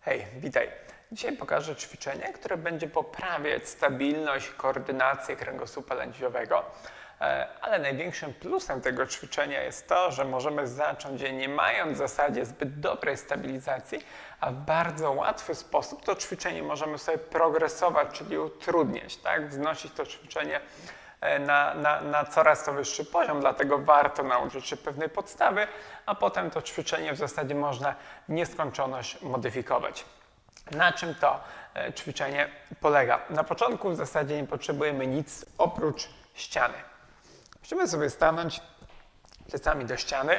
Hej, witaj. Dzisiaj pokażę ćwiczenie, które będzie poprawiać stabilność, koordynację kręgosłupa lędźwiowego. E, Ale największym plusem tego ćwiczenia jest to, że możemy zacząć je nie mając w zasadzie zbyt dobrej stabilizacji, a w bardzo łatwy sposób to ćwiczenie możemy sobie progresować, czyli utrudniać, tak? wznosić to ćwiczenie na, na, na coraz to wyższy poziom, dlatego warto nauczyć się pewnej podstawy, a potem to ćwiczenie w zasadzie można w nieskończoność modyfikować. Na czym to e, ćwiczenie polega? Na początku w zasadzie nie potrzebujemy nic oprócz ściany. Musimy sobie stanąć plecami do ściany,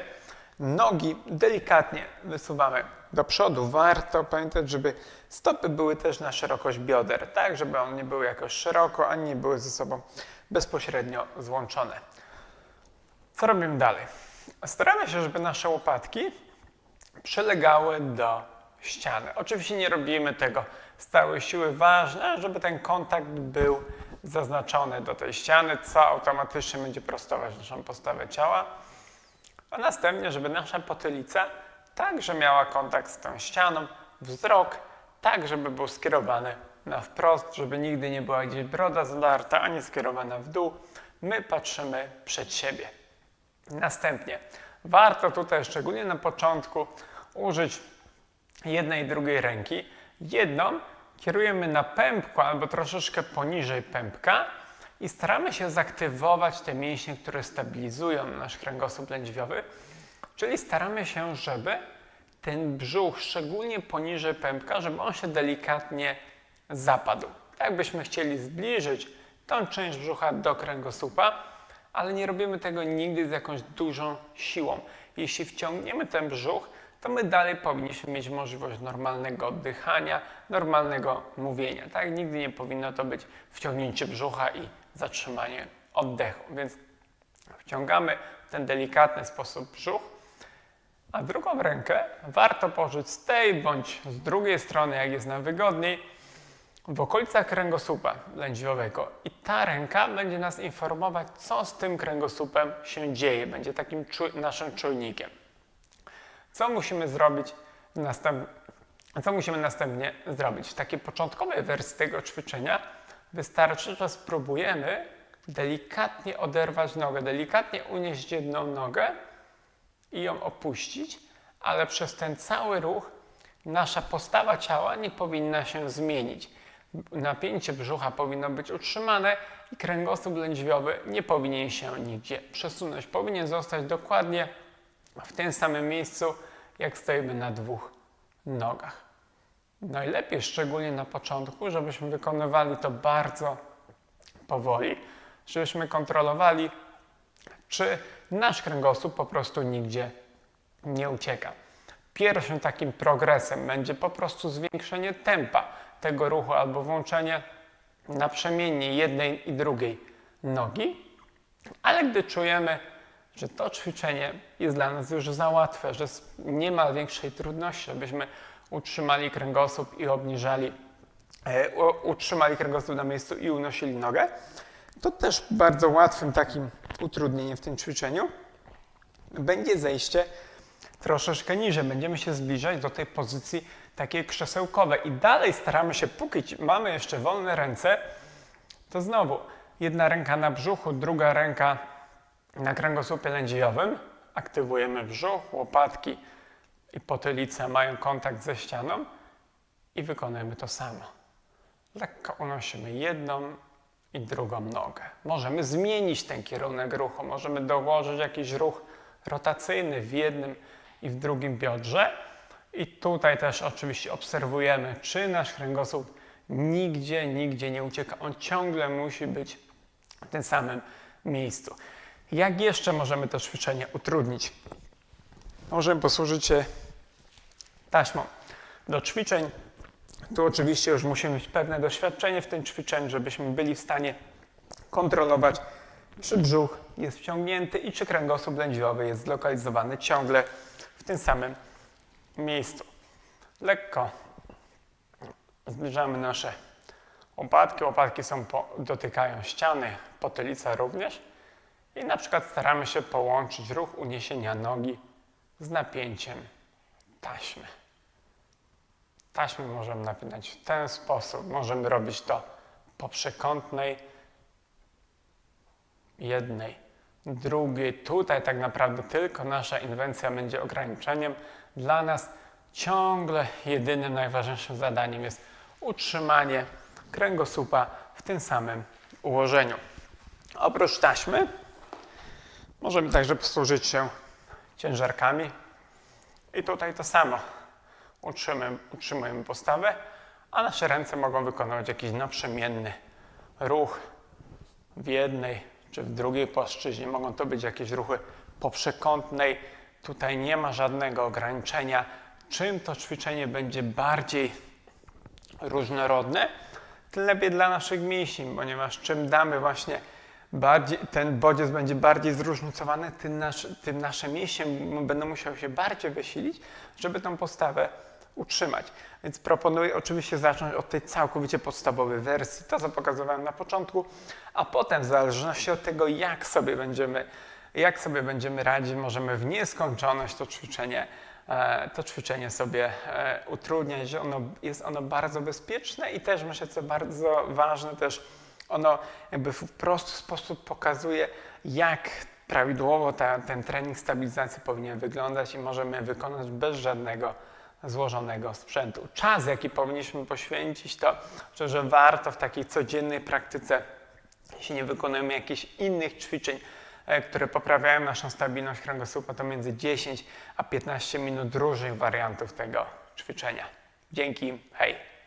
nogi delikatnie wysuwamy do przodu. Warto pamiętać, żeby stopy były też na szerokość bioder, tak żeby one nie były jakoś szeroko, ani nie były ze sobą bezpośrednio złączone. Co robimy dalej? Staramy się, żeby nasze łopatki przylegały do ściany. Oczywiście nie robimy tego z całej siły. Ważne, żeby ten kontakt był zaznaczony do tej ściany, co automatycznie będzie prostować naszą postawę ciała. A następnie, żeby nasza potylica także miała kontakt z tą ścianą, wzrok tak, żeby był skierowany na wprost, żeby nigdy nie była gdzieś broda zadarta, ani skierowana w dół. My patrzymy przed siebie. Następnie warto tutaj, szczególnie na początku, użyć jednej i drugiej ręki. Jedną kierujemy na pępku albo troszeczkę poniżej pępka i staramy się zaktywować te mięśnie, które stabilizują nasz kręgosłup lędźwiowy, czyli staramy się, żeby ten brzuch, szczególnie poniżej pępka, żeby on się delikatnie zapadł. Tak byśmy chcieli zbliżyć tą część brzucha do kręgosłupa, ale nie robimy tego nigdy z jakąś dużą siłą. Jeśli wciągniemy ten brzuch, to my dalej powinniśmy mieć możliwość normalnego oddychania, normalnego mówienia. Tak? Nigdy nie powinno to być wciągnięcie brzucha i zatrzymanie oddechu. Więc wciągamy w ten delikatny sposób brzuch, a drugą rękę warto położyć z tej bądź z drugiej strony, jak jest nam wygodniej, w okolicach kręgosłupa lędźwiowego. I ta ręka będzie nas informować, co z tym kręgosłupem się dzieje. Będzie takim naszym czujnikiem. Co musimy zrobić następ... Co musimy następnie zrobić? W takiej początkowej wersji tego ćwiczenia wystarczy, że spróbujemy delikatnie oderwać nogę, delikatnie unieść jedną nogę i ją opuścić, ale przez ten cały ruch nasza postawa ciała nie powinna się zmienić. Napięcie brzucha powinno być utrzymane i kręgosłup lędźwiowy nie powinien się nigdzie przesunąć. Powinien zostać dokładnie w tym samym miejscu, jak stoimy na dwóch nogach. Najlepiej, szczególnie na początku, żebyśmy wykonywali to bardzo powoli, żebyśmy kontrolowali, czy nasz kręgosłup po prostu nigdzie nie ucieka. Pierwszym takim progresem będzie po prostu zwiększenie tempa tego ruchu albo włączenie naprzemiennie jednej i drugiej nogi, ale gdy czujemy, że to ćwiczenie jest dla nas już za łatwe, że nie ma większej trudności, żebyśmy utrzymali kręgosłup i obniżali, e, utrzymali kręgosłup na miejscu i unosili nogę, to też bardzo łatwym takim utrudnieniem w tym ćwiczeniu będzie zejście troszeczkę niżej. Będziemy się zbliżać do tej pozycji takiej krzesełkowej. I dalej staramy się, póki mamy jeszcze wolne ręce, to znowu jedna ręka na brzuchu, druga ręka na kręgosłupie lędźwiowym. Aktywujemy brzuch, łopatki i potylica mają kontakt ze ścianą i wykonujemy to samo. Lekko unosimy jedną i drugą nogę. Możemy zmienić ten kierunek ruchu, możemy dołożyć jakiś ruch rotacyjny w jednym i w drugim biodrze. I tutaj też oczywiście obserwujemy, czy nasz kręgosłup nigdzie, nigdzie nie ucieka. On ciągle musi być w tym samym miejscu. Jak jeszcze możemy to ćwiczenie utrudnić? Możemy posłużyć się taśmą do ćwiczeń. Tu oczywiście już musimy mieć pewne doświadczenie w tym ćwiczeniu, żebyśmy byli w stanie kontrolować, czy brzuch jest wciągnięty i czy kręgosłup lędźwiowy jest zlokalizowany ciągle w tym samym miejscu. Lekko zbliżamy nasze łopatki. Łopatki są po, dotykają ściany, potylica również. I na przykład staramy się połączyć ruch uniesienia nogi z napięciem taśmy. Taśmy możemy napinać w ten sposób. Możemy robić to po przekątnej, jednej, drugiej. Tutaj tak naprawdę tylko nasza inwencja będzie ograniczeniem. Dla nas ciągle jedynym najważniejszym zadaniem jest utrzymanie kręgosłupa w tym samym ułożeniu. Oprócz taśmy możemy także posłużyć się ciężarkami i tutaj to samo. Utrzymujemy, utrzymujemy postawę, a nasze ręce mogą wykonywać jakiś naprzemienny ruch w jednej czy w drugiej płaszczyźnie. Mogą to być jakieś ruchy poprzekątnej. Tutaj nie ma żadnego ograniczenia. Czym to ćwiczenie będzie bardziej różnorodne, tym lepiej dla naszych mięśni, ponieważ czym damy właśnie bardziej, ten bodziec będzie bardziej zróżnicowany, tym, nasz, tym nasze mięśnie będą musiały się bardziej wysilić, żeby tą postawę utrzymać. Więc proponuję oczywiście zacząć od tej całkowicie podstawowej wersji, to co pokazywałem na początku, a potem w zależności od tego, jak sobie będziemy, jak sobie będziemy radzić, możemy w nieskończoność to ćwiczenie, e, to ćwiczenie sobie e, utrudniać. Ono, jest ono bardzo bezpieczne i też myślę, co bardzo ważne, też ono jakby w prosty sposób pokazuje, jak prawidłowo ta, ten trening stabilizacji powinien wyglądać i możemy wykonać bez żadnego złożonego sprzętu. Czas, jaki powinniśmy poświęcić, to że warto w takiej codziennej praktyce, jeśli nie wykonujemy jakichś innych ćwiczeń, e, które poprawiają naszą stabilność kręgosłupa, to między 10 a 15 minut różnych wariantów tego ćwiczenia. Dzięki, hej!